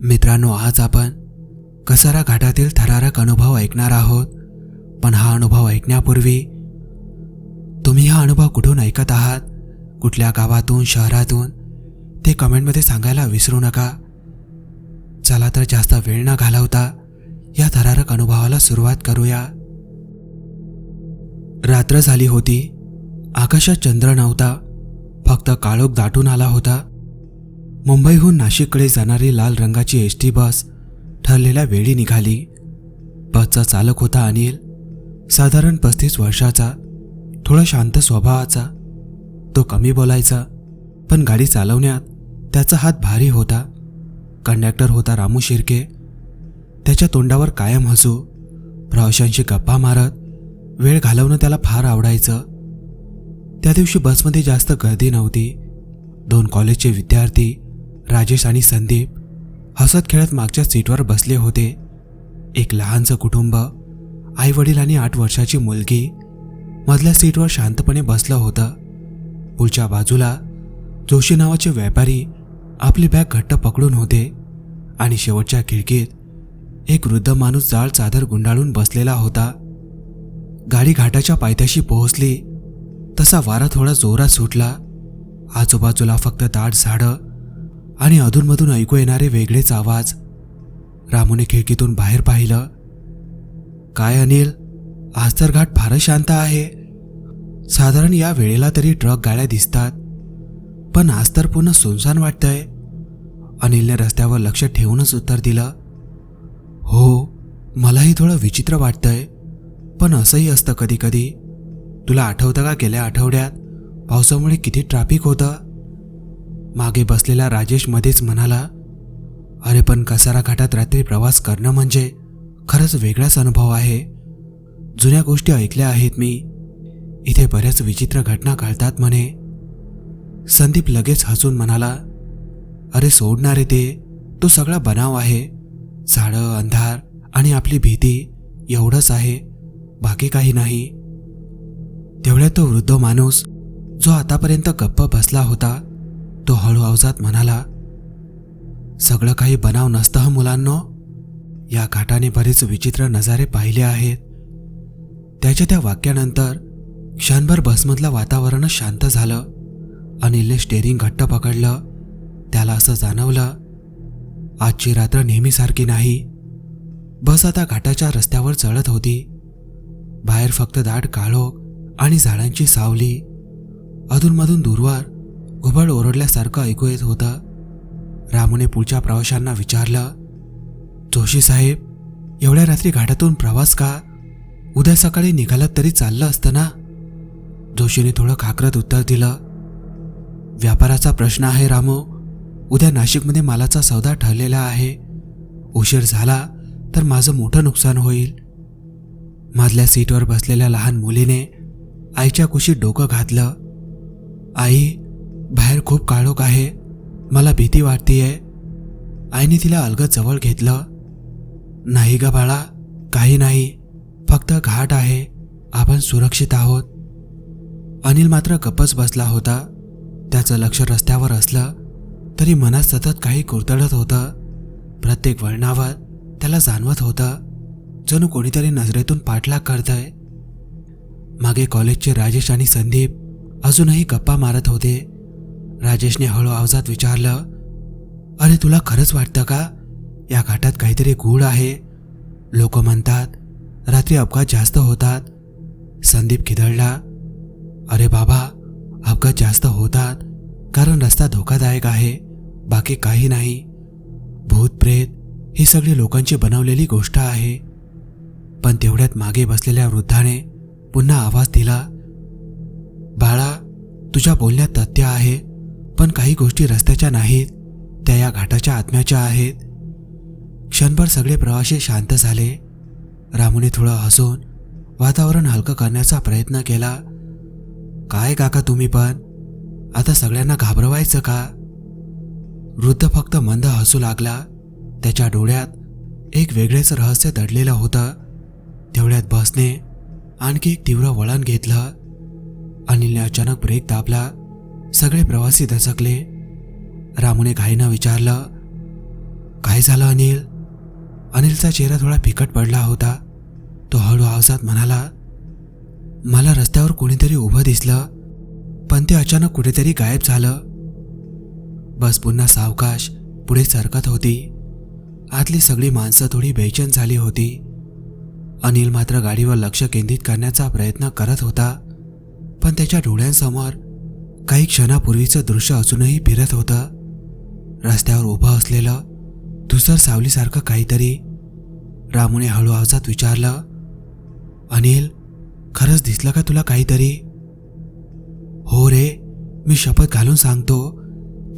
मित्रांनो आज आपण कसारा घाटातील थरारक अनुभव ऐकणार आहोत. पण हा अनुभव ऐकण्यापूर्वी तुम्ही हा अनुभव कुठून ऐकत आहात? कुठल्या गावातून शहरातून? ते कमेंटमध्ये सांगायला विसरू नका. चला तर जास्त वेळ न घालवता या थरारक अनुभवाला सुरुवात करूया. रात्र झाली होती. आकाशात चंद्र नव्हता. फक्त काळोख दाटून आला होता. मुंबईहून नाशिककडे जाणारी लाल रंगाची एस टी बस ठरलेल्या वेळी निघाली. बसचा चालक होता अनिल. साधारण पस्तीस वर्षाचा. थोडा शांत स्वभावाचा. तो कमी बोलायचा. पण गाडी चालवण्यात त्याचा हात भारी होता. कंडक्टर होता रामू शिर्के. त्याच्या तोंडावर कायम हसू. प्रवाशांशी गप्पा मारत वेळ घालवणं त्याला फार आवडायचं. त्या दिवशी बसमध्ये जास्त गर्दी नव्हती. दोन कॉलेजचे विद्यार्थी राजेश आणि संदीप हसत खेळत मागच्या सीटवर बसले होते. एक लहानचं कुटुंब आई वडील आणि आठ वर्षाची मुलगी मधल्या सीटवर शांतपणे बसलं होतं. पुढच्या बाजूला जोशी नावाचे व्यापारी आपली बॅग घट्ट पकडून होते आणि शेवटच्या खिडकीत एक वृद्ध माणूस जाळ चादर गुंडाळून बसलेला होता. गाडी घाटाच्या पायथ्याशी पोहोचली. तसा वारा थोडा जोरात सुटला. आजूबाजूला फक्त दाट झाडं आणि अधूनमधून ऐकू येणारे वेगळेच आवाज. रामूने खिडकीतून बाहेर पाहिलं. काय अनिल आज तर घाट फारच शांत आहे. साधारण या वेळेला तरी ट्रक गाड्या दिसतात. पण आज तर पूर्ण सुनसान वाटतंय. अनिलने रस्त्यावर लक्ष ठेवूनच उत्तर दिलं. हो मलाही थोडं विचित्र वाटतंय पण असंही असतं कधी कधी तुला आठवतं का गेल्या आठवड्यात पावसामुळे किती ट्रॅफिक होतं? मागे बसलेला राजेश मध्येच म्हणाला अरे पण कसारा घाटात रात्री प्रवास करणं म्हणजे खरंच वेगळाच अनुभव आहे. जुन्या गोष्टी ऐकल्या आहेत मी. इथे बऱ्याच विचित्र घटना घडतात म्हणे. संदीप लगेच हसून म्हणाला अरे सोडणारे ते. तो सगळा बनाव आहे. झाडं अंधार आणि आपली भीती एवढंच आहे बाकी काही नाही. तेवढ्या तो वृद्ध माणूस जो आतापर्यंत गप्प बसला होता तो हळू अवजात म्हणाला सगळं काही बनाव नसतं ह मुलांनो. या घाटाने बरेच विचित्र नजारे पाहिले आहेत. त्याच्या त्या वाक्यानंतर क्षणभर बसमधलं वातावरणच शांत झालं अनिलने स्टेरिंग घट्ट पकडलं. त्याला असं जाणवलं आजची रात्र नेहमीसारखी नाही. बस आता घाटाच्या रस्त्यावर चढत होती. बाहेर फक्त दाट काळोख आणि झाडांची सावली. अधूनमधून दूरवर घुबड ओरडल्यासारखं ऐकू येत होतं. रामूने पुढच्या प्रवाशांना विचारलं जोशी साहेब एवढ्या रात्री घाटातून प्रवास का? उद्या सकाळी निघालात तरी चाललं असतं ना? जोशीने थोडं खाकरत उत्तर दिलं व्यापाराचा प्रश्न आहे रामू. उद्या नाशिकमध्ये मालाचा सौदा ठरलेला आहे. उशीर झाला तर माझं मोठं नुकसान होईल. मधल्या सीटवर बसलेल्या लहान मुलीने आईच्या कुशीत डोकं घातलं. आई बाहेर खूप काळोख आहे. मला भीती वाटतीये. आईने तिला अलगद जवळ घेतलं. नाही ग बाळा काही नाही. फक्त घाट आहे. आपण सुरक्षित आहोत. अनिल मात्र गप्पच बसला होता. त्याचं लक्ष रस्त्यावर असलं तरी मनात सतत काही कुरतडत होतं. प्रत्येक वळणावर त्याला जाणवत होतं जणू कोणीतरी नजरेतून पाठलाग करतंय. मागे कॉलेजचे राजेश आणि संदीप अजूनही गप्पा मारत होते. राजेशने हळू आवाजात विचारलं अरे तुला खरंच वाटतं का? या घाटात काहीतरी गूढ आहे. लोक म्हणतात रात्री अपघात जास्त होतात. संदीप खिदळला अरे बाबा अपघात जास्त होतात कारण रस्ता धोकादायक आहे. बाकी काही नाही. भूत प्रेत ही सगळी लोकांची बनवलेली गोष्ट आहे. पण तेवढ्यात मागे बसलेल्या वृद्धाने पुन्हा आवाज दिला बाळा तुझ्या बोलण्यात तथ्य आहे पण काही गोष्टी रस्त्याच्या नाहीत त्या या घाटाच्या आत्म्याच्या आहेत. क्षणभर सगळे प्रवासी शांत झाले. रामूने थोडं हसून वातावरण हलकं करण्याचा प्रयत्न केला. काय काका तुम्ही पण? आता सगळ्यांना घाबरवायचं का? वृद्ध फक्त मंद हसू लागला. त्याच्या डोळ्यात एक वेगळेच रहस्य दडलेलं होतं. तेवढ्यात बसने आणखी एक तीव्र वळण घेतलं. अनिलने अचानक ब्रेक दाबला. सगळे प्रवासी दचकले. रामूने घाईनं विचारलं काय झालं अनिल? अनिलचा चेहरा थोडा फिकट पडला होता. तो हळू आवाजात म्हणाला मला रस्त्यावर कोणीतरी उभं दिसलं पण ते अचानक कुठेतरी गायब झालं. बस पुन्हा सावकाश पुढे सरकत होती. आतली सगळी माणसं थोडी बेचैन झाली होती. अनिल मात्र गाडीवर लक्ष केंद्रित करण्याचा प्रयत्न करत होता. पण त्याच्या डोळ्यांसमोर काही क्षणापूर्वीचं दृश्य अजूनही फिरत होतं. रस्त्यावर उभं असलेलं धुसर सावलीसारखं काहीतरी रामूने हळू आवाजात विचारलं अनिल खरंच दिसलं का तुला काहीतरी? हो रे मी शपथ घालून सांगतो.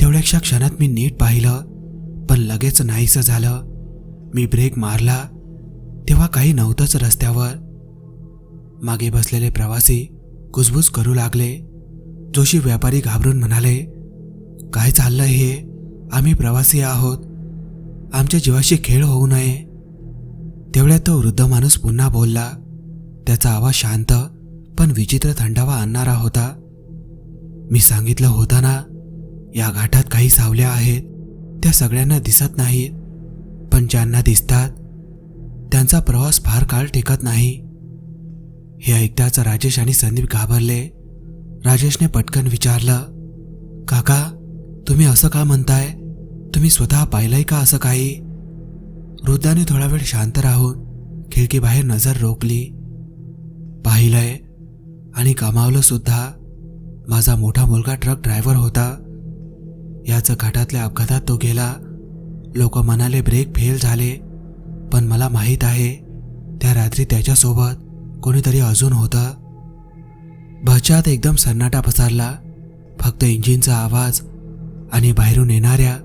तेवढ्याशा क्षणात मी नीट पाहिलं पण लगेच नाहीसं झालं. मी ब्रेक मारला. तेव्हा काही नव्हतंच रस्त्यावर. मागे बसलेले प्रवासी कुजबुज करू लागले. जोशी व्यापारी घाबरून म्हणाले काय चाललंय हे? आम्ही प्रवासी आहोत. आमच्या जीवाशी खेळ होऊ नये. तेवढ्यात तो वृद्ध माणूस पुन्हा बोलला. त्याचा आवाज शांत पण विचित्र थंडावा आणणारा होता. मी सांगितलं होता ना या घाटात काही सावल्या आहेत. त्या सगळ्यांना दिसत नाहीत. पण ज्यांना दिसतात त्यांचा प्रवास फार काळ टिकत नाही. हे ऐकताच राजेश आणि संदीप घाबरले. राजेशने पटकन विचारलं काका तुम्ही असं का म्हणताय? तुम्ही स्वतः पाहिलंय का असं काही? वृद्धाने थोडा वेळ शांत राहून खिडकीबाहेर नजर रोखली. पाहिलंय आणि कमावलं सुद्धा. माझा मोठा मुलगा ट्रक ड्रायव्हर होता. याचं घाटातल्या अपघातात तो गेला. लोक म्हणाले ब्रेक फेल झाले. पण मला माहीत आहे त्या रात्री त्याच्यासोबत कोणीतरी अजून होतं. बचात एकदम सन्नाटा पसरला. फक्त इंजिनचा आवाज आणि बाहेरून येणाऱ्या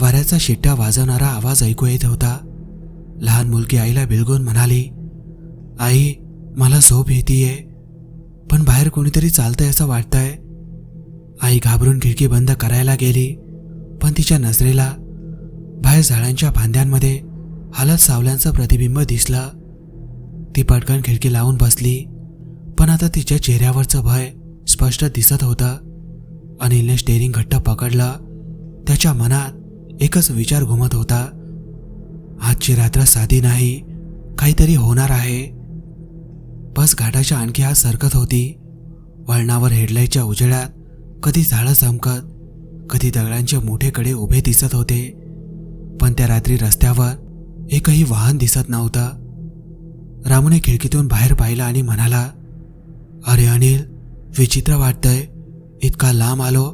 वाऱ्याचा शिट्ट्या वाजवणारा आवाज ऐकू येत होता. लहान मुलगी आईला बिलगून म्हणाली आई मला झोप येतीये पण बाहेर कोणीतरी चालतंय असं वाटतंय. आई घाबरून खिडकी बंद करायला गेली पण तिच्या नजरेला बाहेर झाडांच्या फांद्यांमध्ये हालत सावल्यांचं प्रतिबिंब दिसलं. ती पटकन खिडकी लावून बसली पण आता तिच्या चेहऱ्यावरचं भय स्पष्ट दिसत होतं. अनिलने स्टेरिंग घट्ट पकडलं. त्याच्या मनात एकच विचार घुमत होता. आजची रात्र साधी नाही काहीतरी होणार आहे. बस घाटाच्या आणखी हात सरकत होती. वळणावर हेडलाईटच्या उजेडात कधी झाडं चमकत कधी दगडांचे मोठेकडे उभे दिसत होते. पण त्या रात्री रस्त्यावर एकही वाहन दिसत नव्हतं. रामूने खिडकीतून बाहेर पाहिलं आणि म्हणाला अरे अनिल विचित्र वाटतंय. इतका लांब आलो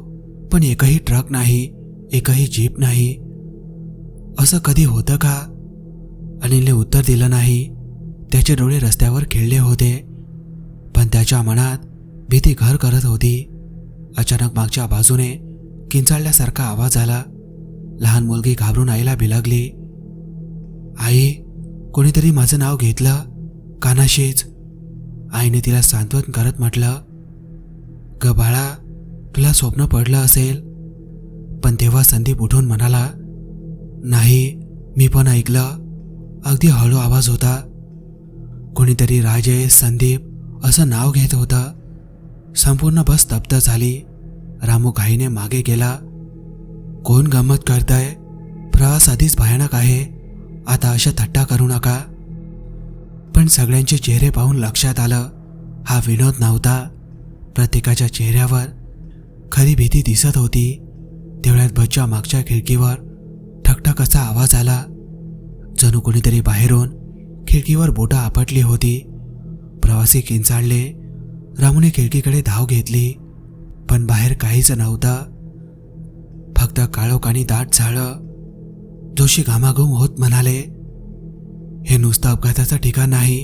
पण एकही ट्रक नाही एकही जीप नाही. असं कधी होतं का? अनिलने उत्तर दिलं नाही. त्याचे डोळे रस्त्यावर खेळले होते. पण त्याच्या मनात भीती घर करत होती. अचानक मागच्या बाजूने किंचाळल्यासारखा आवाज आला. लहान मुलगी घाबरून आईला बिलगली. आई कोणीतरी माझं नाव घेतलं? कानाशीच. आईने तिला सांत्वन करत म्हटलं ग बाळा तुला स्वप्न पडलं असेल. पण तेव्हा संदीप उठून म्हणाला नाही मी पण ऐकलं. अगदी हळू आवाज होता. कोणीतरी राजेश संदीप असं नाव घेत होतं. संपूर्ण बस स्तब्ध झाली. रामू घाईने मागे गेला. कोण गंमत करताय? प्रवास आधीच भयानक आहे. आता अशा थट्टा करू नका. पण सगळ्यांचे चेहरे पाहून लक्षात आलं. हा विनोद नव्हता. प्रत्येकाच्या चेहऱ्यावर खरी भीती दिसत होती. तेवढ्यात बच्चा मागच्या खिडकीवर ठकठक असा आवाज आला. जणू कोणीतरी बाहेरून खिडकीवर बोटं आपटली होती. प्रवासी किंचाळले. रामूने खिडकीकडे धाव घेतली. पण बाहेर काहीच नव्हतं. फक्त काळोख आणि दाट झाडं. जोशी घामाघूम होत म्हणाले हे नुसतं अपघाताचं ठिकाण नाही.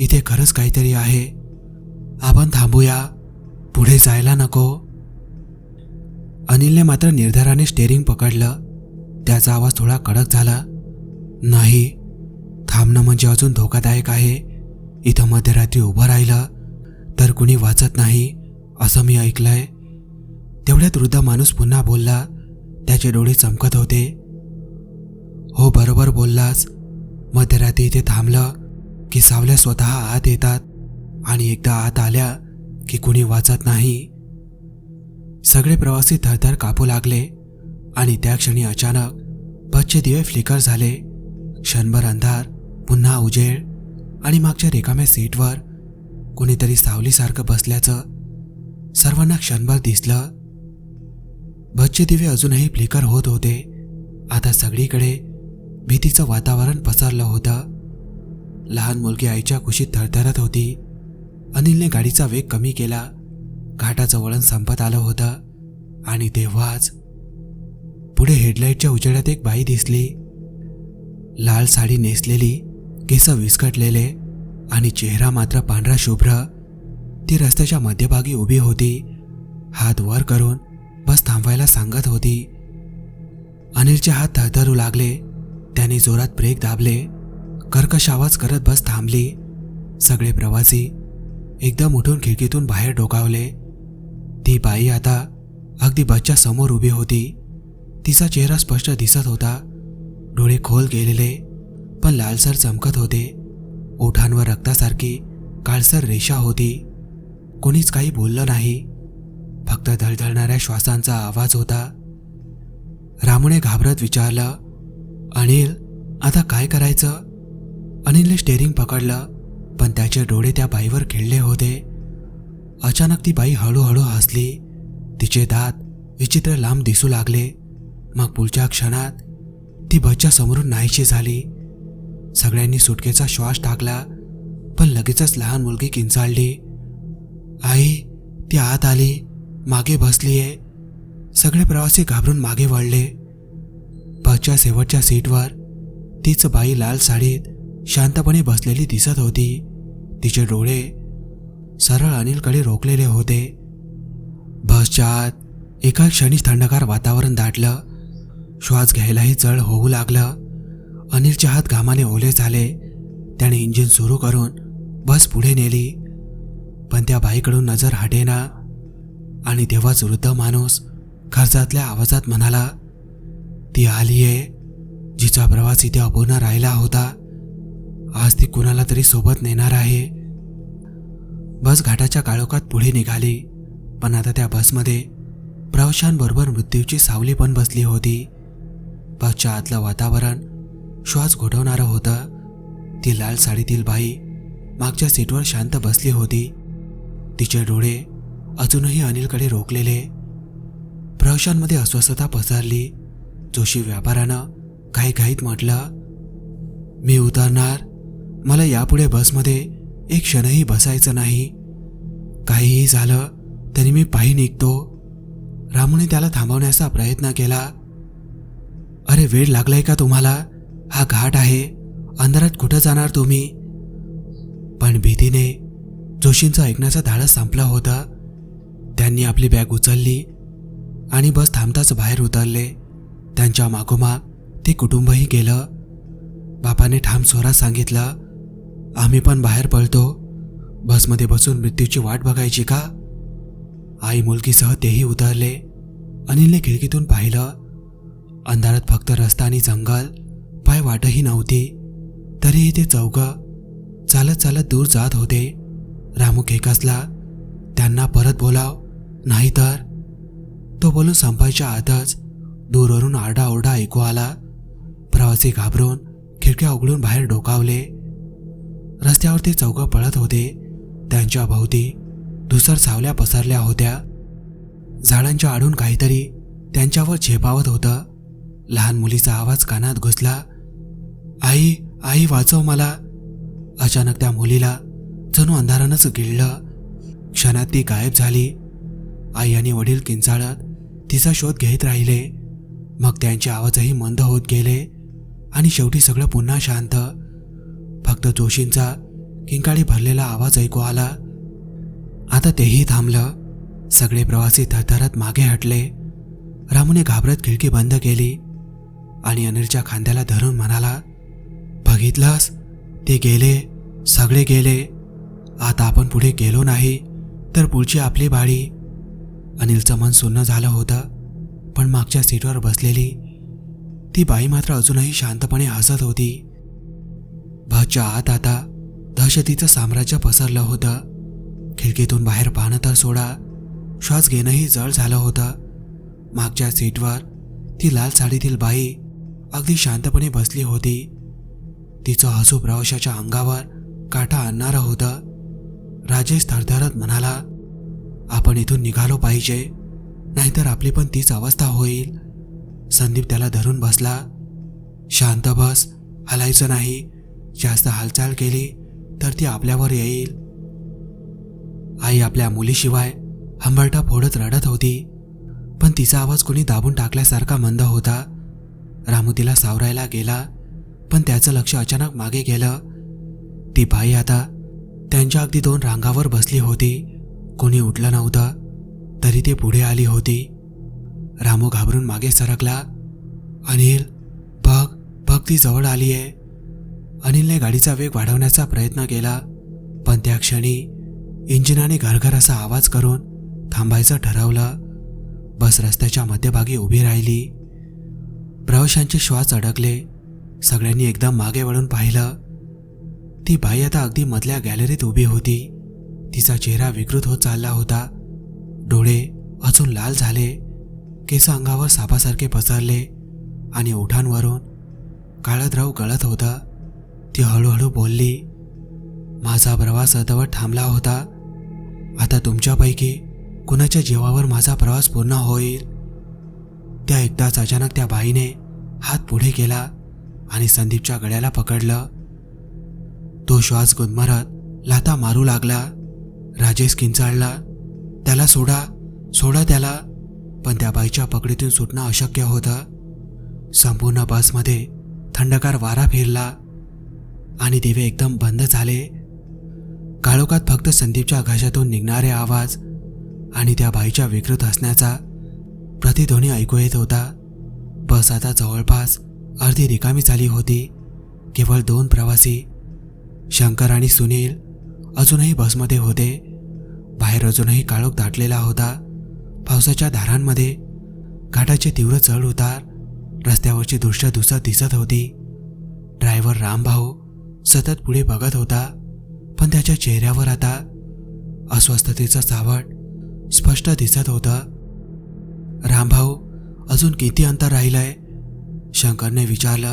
इथे खरंच काहीतरी आहे. आपण थांबूया. पुढे जायला नको. अनिलने मात्र निर्धाराने स्टेअरिंग पकडलं. त्याचा आवाज थोडा कडक झाला. नाही. थांबणं म्हणजे अजून धोकादायक आहे. इथं मध्यरात्री उभं राहिलं तर कुणी वाचत नाही. असं मी ऐकलंय. तेवढ्यात वृद्ध माणूस पुन्हा बोलला त्याचे डोळे चमकत होते. हो बरोबर बोललास. मध्यरात्री इथे थांबलं की सावल्या स्वतः आत येतात आणि एकदा आत आल्या की कुणी वाचत नाही. सगळे प्रवासी थरथर कापू लागले आणि त्या क्षणी अचानक बसचे दिवे फ्लिकर झाले. क्षणभर अंधार पुन्हा उजेड आणि मागच्या रिकाम्या सीटवर कुणीतरी सावलीसारखं बसल्याचं सर्वांना क्षणभर दिसलं. बसचे दिवे अजूनही फ्लिकर होत होते. आता सगळीकडे भीतीचं वातावरण पसरलं होतं. लहान मुलगी आईच्या खुशीत थरथरत होती. अनिलने गाडीचा वेग कमी केला. घाटाचं वळण संपत आलं होतं. आणि तेव्हाच पुढे हेडलाईटच्या उजेडात एक बाई दिसली. लाल साडी नेसलेली केस विस्कटलेले आणि चेहरा मात्र पांढरा शुभ्र. ती रस्त्याच्या मध्यभागी उभी होती. हात वर करून बस थांबवायला सांगत होती. अनिलचे हात थरथरू लागले. त्याने जोरात ब्रेक दाबले. कर्कश आवाज करत बस थांबली. सगळे प्रवासी एकदम उठून खिडकीतून बाहेर डोकावले. ती बाई आता अगदी बसच्या समोर उभी होती. तिचा चेहरा स्पष्ट दिसत होता. डोळे खोल गेलेले पण लालसर चमकत होते. ओठांवर रक्तासारखी काळसर रेषा होती. कोणीच काही बोललं नाही. फक्त धळधळणाऱ्या श्वासांचा आवाज होता. रामूने घाबरत विचारलं अनिल आता काय करायचं? अनिलने स्टेरिंग पकडलं पण त्याचे डोळे त्या बाईवर खिळले होते. अचानक ती बाई हळूहळू हसली. तिचे दात विचित्र लांब दिसू लागले. मग पुढच्या क्षणात ती बच्चा समोरून नाहीशी झाली. सगळ्यांनी सुटकेचा श्वास टाकला पण लगेचच लहान मुलगी किंचाळली. आई ती आत आली मागे बसलीये. सगळे प्रवासी घाबरून मागे वळले. बसच्या शेवटच्या सीटवर तीच बाई लाल साडीत शांतपणे बसलेली दिसत होती. तिचे डोळे सरळ अनिलकडे रोखलेले होते. बसच्या आत एका क्षणी थंडगार वातावरण दाटलं. श्वास घ्यायलाही जळ होऊ लागलं. अनिलच्या हात घामाने ओले झाले. त्याने इंजिन सुरू करून बस पुढे नेली. पण त्या बाईकडून नजर हटेना. आणि तेव्हाच वृद्ध माणूस खर्चातल्या आवाजात म्हणाला ती आली आहे जिचा प्रवास इथे अपूर्ण राहिला होता. आज ती कुणाला तरी सोबत नेणार आहे. बस घाटाच्या काळोखात पुढे निघाली. पण आता त्या बसमध्ये प्रवाशांबरोबर मृत्यूची सावली पण बसली होती. बसच्या आतलं वातावरण श्वास घोटवणारं होतं. ती लाल साडीतील बाई मागच्या सीटवर शांत बसली होती. तिचे डोळे अजूनही अनिलकडे रोखलेले. प्रवाशांमध्ये अस्वस्थता पसरली. जोशी व्यापारानं काही घाईत म्हटलं मी उतरणार. मला यापुढे बसमध्ये एक क्षणही बसायचं नाही. काहीही झालं तरी मी पायी निघतो. रामूने त्याला थांबवण्याचा प्रयत्न केला. अरे वेळ लागलाय का तुम्हाला? हा घाट आहे. अंधारात कुठं जाणार तुम्ही? पण भीतीने जोशींचं ऐकण्याचा धाडस संपला होता. त्यांनी आपली बॅग उचलली आणि बस थांबताच बाहेर उतरले. त्यांच्या मागोमाग ते कुटुंबही गेलं. बापाने ठाम स्वरात सांगितलं आम्ही पण बाहेर पळतो. बसमध्ये बसून मृत्यूची वाट बघायची का? आई मुलगीसह तेही उतरले. अनिलने खिडकीतून पाहिलं. अंधारात फक्त रस्ता आणि जंगल पाय वाटही नव्हती. तरीही ते चौघ चालत चालत दूर जात होते. रामू खेकासला त्यांना परत बोलाव. नाहीतर तो बोलून संपायच्या आतच दूरवरून आरडाओरडा ऐकू आला. प्रवासी घाबरून खिडक्या उघडून बाहेर डोकावले. रस्त्यावर ते पळत होते. त्यांच्या भोवती धुसर सावल्या पसरल्या होत्या. झाडांच्या आडून काहीतरी त्यांच्यावर झेपावत होतं. लहान मुलीचा आवाज कानात घुसला. आई आई वाचव मला. अचानक त्या मुलीला जणू अंधारानंच गिळलं. क्षणात ती गायब झाली. आई आणि वडील किंचाळत तिचा शोध घेत राहिले. मग त्यांचे आवाजही मंद होत गेले आणि शेवटी सगळं पुन्हा शांत. फक्त जोशींचा किंकाळी भरलेला आवाज ऐकू आला. आता तेही थांबलं. सगळे प्रवासी थरथरत मागे हटले. रामूने घाबरत खिडकी बंद केली. आणि अनिलच्या खांद्याला धरून म्हणाला बघितलास? ते गेले? सगळे गेले? आता आपण पुढे गेलो नाही तर पुढची आपली बाळी. अनिलचं मन सुन्न झालं होतं पण मागच्या सीटवर बसलेली ती बाई मात्र अजूनही शांतपणे हसत होती. भच्या आत आता दहशतीचं साम्राज्य पसरलं होतं. खिडकीतून बाहेर पाहणं तर सोडा श्वास घेणंही जड झालं होतं. मागच्या सीटवर ती लाल साडीतील बाई अगदी शांतपणे बसली होती. तिचं हसू प्रवाशाच्या अंगावर काटा आणणारं होतं. राजेश थरथरत म्हणाला आपण इथून निघालो पाहिजे नाहीतर आपली पण तीच अवस्था होईल. संदीप त्याला धरून बसला. शांत बस हलायचं नाही. जास्त हालचाल केली तर ती आपल्यावर येईल. आई आपल्या मुलीशिवाय हंबरटा फोडत रडत होती पण तिचा आवाज कोणी दाबून टाकल्यासारखा मंद होता. रामू तिला सावरायला गेला पण त्याचं लक्ष अचानक मागे गेलं. ती बाई आता त्यांच्या अगदी दोन रांगावर बसली होती. कोणी उठलं नव्हतं तरी ती पुढे आली होती. रामू घाबरून मागे सरकला. अनिल बघ बघ ती जवळ आली आहे अनिलने गाडीचा वेग वाढवण्याचा प्रयत्न केला पण त्या क्षणी इंजिनाने घरघर असा आवाज करून थांबायचं ठरवलं. बस रस्त्याच्या मध्यभागी उभी राहिली. प्रवाशांचे श्वास अडकले. सगळ्यांनी एकदम मागे वळून पाहिलं. ती बाई आता अगदी मधल्या गॅलरीत उभी होती. तिचा चेहरा विकृत होत चालला होता. डोळे अजून लाल झाले. केस अंगावर सापासारखे पसरले आणि ओठांवरून काळद्रव गळत होतं. ती हळूहळू बोलली माझा प्रवास अर्धवट थांबला होता. आता तुमच्यापैकी कुणाच्या जीवावर माझा प्रवास पूर्ण होईल? त्या एकदाच अचानक त्या बाईने हात पुढे केला आणि संदीपच्या गळ्याला पकडलं. तो श्वास गुदमरत लाता मारू लागला. राजेश किंचाळला. त्याला सोडा सोडा त्याला. पण त्या बाईच्या पकडीतून सुटणं अशक्य होतं. संपूर्ण बसमध्ये थंडगार वारा फिरला. आणि दिवे एकदम बंद झाले. काळोखात फक्त संदीपच्या आकाशातून निघणारे आवाज आणि त्या बाईच्या विकृत हसण्याचा प्रतिध्वनी ऐकू येत होता. बस आता जवळपास अर्धी रिकामी झाली होती. केवळ दोन प्रवासी शंकर आणि सुनील अजूनही बसमध्ये होते. बाहेर अजूनही काळोख दाटलेला होता. पावसाच्या धारांमध्ये घाटाचे तीव्र चढ उतार रस्त्यावरची दृश्य धुसत दिसत होती. ड्रायव्हर रामभाऊ सतत पुढे बघत होता पण त्याच्या चेहऱ्यावर आता अस्वस्थतेचं सावट स्पष्ट दिसत होतं. रामभाऊ अजून किती अंतर राहिलंय? शंकरने विचारलं.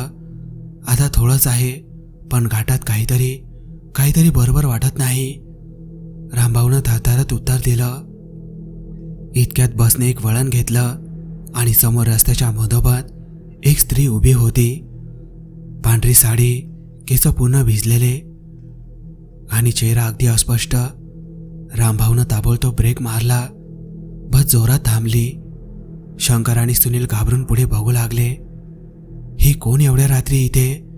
आता थोडंच आहे पण घाटात काहीतरी काहीतरी बरोबर वाटत नाही. रामभाऊनं थरथरत उत्तर दिलं. इतक्यात बसने एक वळण घेतलं आणि समोर रस्त्याच्या मधोबात एक स्त्री उभी होती. पांढरी साडी केस पूर्ण भिजलेले आणि चेहरा अगदी अस्पष्ट. रामभाऊनं ताबडतोब ब्रेक मारला. बस जोरात थांबली. शंकर आणि सुनील घाबरून पुढे बघू लागले. ही कोण एवढ्या रात्री इथे?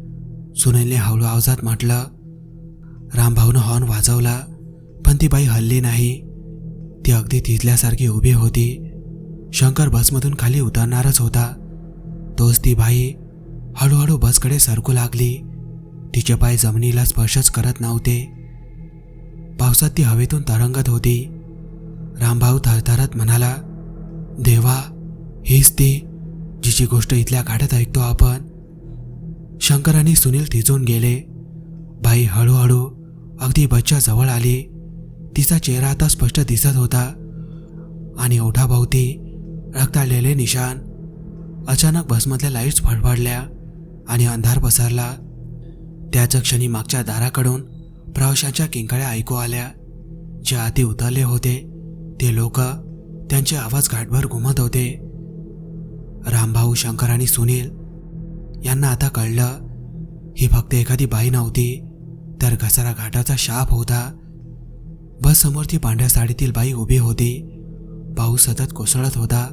सुनीलने हळू आवाजात म्हटलं रामभाऊनं हॉर्न वाजवला. पण ती बाई हल्ली नाही. ती अगदी थिजल्यासारखी उभी होती. शंकर बसमधून खाली उतरणारच होता. तोच ती बाई हळूहळू बसकडे सरकू लागली. तिचे पाय जमिनीला स्पर्शच करत नव्हते. पावसात ती हवेतून तरंगत होती. रामभाऊ थरथरत म्हणाला देवा हीच ती जिची गोष्ट इथल्या गाड्यात ऐकतो आपण. शंकर आणि सुनील थिजून गेले. बाई हळूहळू अगदी बसच्या जवळ आली. तिचा चेहरा आता स्पष्ट दिसत होता. आणि ओठाभोवती रक्ताळलेले निशान अचानक बसमधल्या लाईट्स फडफडल्या आणि अंधार पसरला. त्याच क्षणी मागच्या दाराकडून प्रवाशांच्या किंकाळ्या ऐकू आल्या. जे आधी उतरले होते ते लोक त्यांचे आवाज घाटभर घुमत होते. रामभाऊ शंकर आणि सुनील यांना आता कळलं ही फक्त एखादी बाई नव्हती. तर घसारा घाटाचा शाप होता. बस समोर ती पांढऱ्या साडीतील बाई उभी होती. पाऊस सतत कोसळत होता.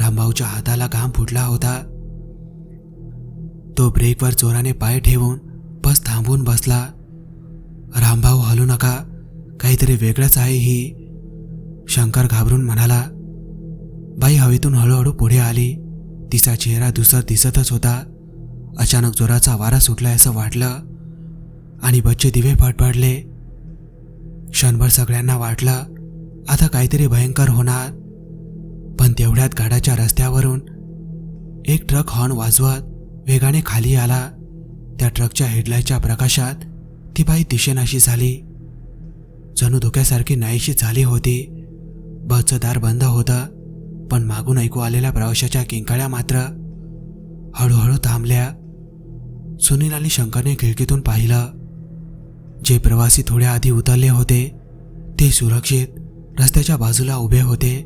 रामभाऊच्या हाताला घाम फुटला होता. तो ब्रेकवर जोराने पाय ठेवून बस थांबून बसला. रामभाऊ हलू नका काहीतरी वेगळंच आहे ही. शंकर घाबरून म्हणाला बाई हवेतून हळूहळू पुढे आली. तिचा चेहरा दुसर दिसतच होता. अचानक जोराचा वारा सुटलाय असं वाटलं. आणि बच्चे दिवे फटफडले क्षणभर सगळ्यांना वाटलं आता काहीतरी भयंकर होणार. पण तेवढ्यात गाडाच्या रस्त्यावरून एक ट्रक हॉर्न वाजवत वेगाने खाली आला. त्या ट्रकच्या हेडलाईटच्या प्रकाशात ती बाई दिशेनाशी झाली. जणू धुक्यासारखी नाहीशी झाली होती. बसचं दार बंद होतं पण मागून ऐकू आलेल्या प्रवाशाच्या किंकाळ्या मात्र हळूहळू थांबल्या. सुनील आणि शंकरने खिडकीतून पाहिलं जे प्रवासी थोड्या आधी उतरले होते ते सुरक्षित रस्त्याच्या बाजूला उभे होते.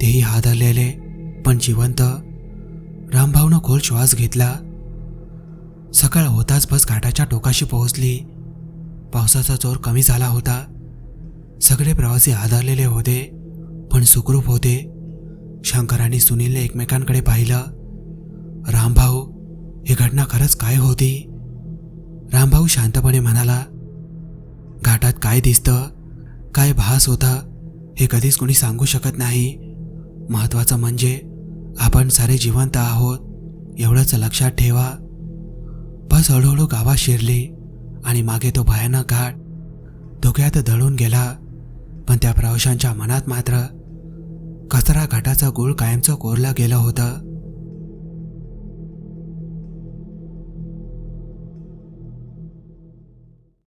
तेही हादरलेले पण जिवंत. रामभाऊनं खोल श्वास घेतला. सकाळ होताच बस घाटाच्या टोकाशी पोहोचली. पावसाचा जोर कमी झाला होता. सगळे प्रवासी हादरलेले होते पण सुखरूप होते. शंकर आणि सुनीलने एकमेकांकडे पाहिलं. रामभाऊ ही घटना खरंच काय होती? रामभाऊ शांतपणे म्हणाला घाटात काय दिसतं? काय भास होता? हे कधीच कोणी सांगू शकत नाही. महत्वाचं म्हणजे आपण सारे जिवंत आहोत एवढंच लक्षात ठेवा. बस हळूहळू गावात शिरली आणि मागे तो भयानक घाट. धुक्यात दळून गेला पण त्या प्रवाशांच्या मनात मात्र कचरा घाटाचा गुळ कायमचं कोरलं गेलं होतं.